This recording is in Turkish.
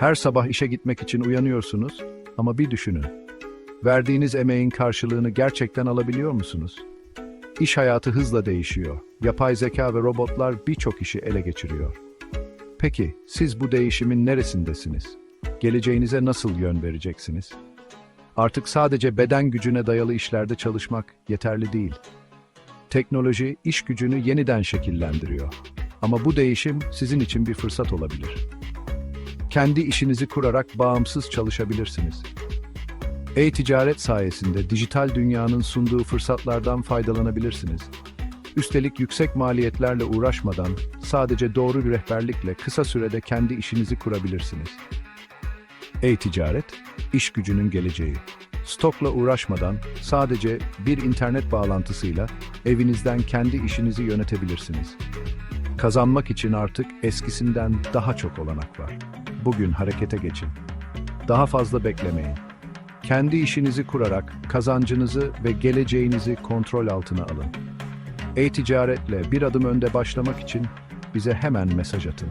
Her sabah işe gitmek için uyanıyorsunuz ama bir düşünün. Verdiğiniz emeğin karşılığını gerçekten alabiliyor musunuz? İş hayatı hızla değişiyor. Yapay zeka ve robotlar birçok işi ele geçiriyor. Peki siz bu değişimin neresindesiniz? Geleceğinize nasıl yön vereceksiniz? Artık sadece beden gücüne dayalı işlerde çalışmak yeterli değil. Teknoloji iş gücünü yeniden şekillendiriyor. Ama bu değişim sizin için bir fırsat olabilir. Kendi işinizi kurarak bağımsız çalışabilirsiniz. E-ticaret sayesinde dijital dünyanın sunduğu fırsatlardan faydalanabilirsiniz. Üstelik yüksek maliyetlerle uğraşmadan sadece doğru bir rehberlikle kısa sürede kendi işinizi kurabilirsiniz. E-ticaret, iş gücünün geleceği. Stokla uğraşmadan sadece bir internet bağlantısıyla evinizden kendi işinizi yönetebilirsiniz. Kazanmak için artık eskisinden daha çok olanak var. Bugün harekete geçin. Daha fazla beklemeyin. Kendi işinizi kurarak kazancınızı ve geleceğinizi kontrol altına alın. E-ticaretle bir adım önde başlamak için bize hemen mesaj atın.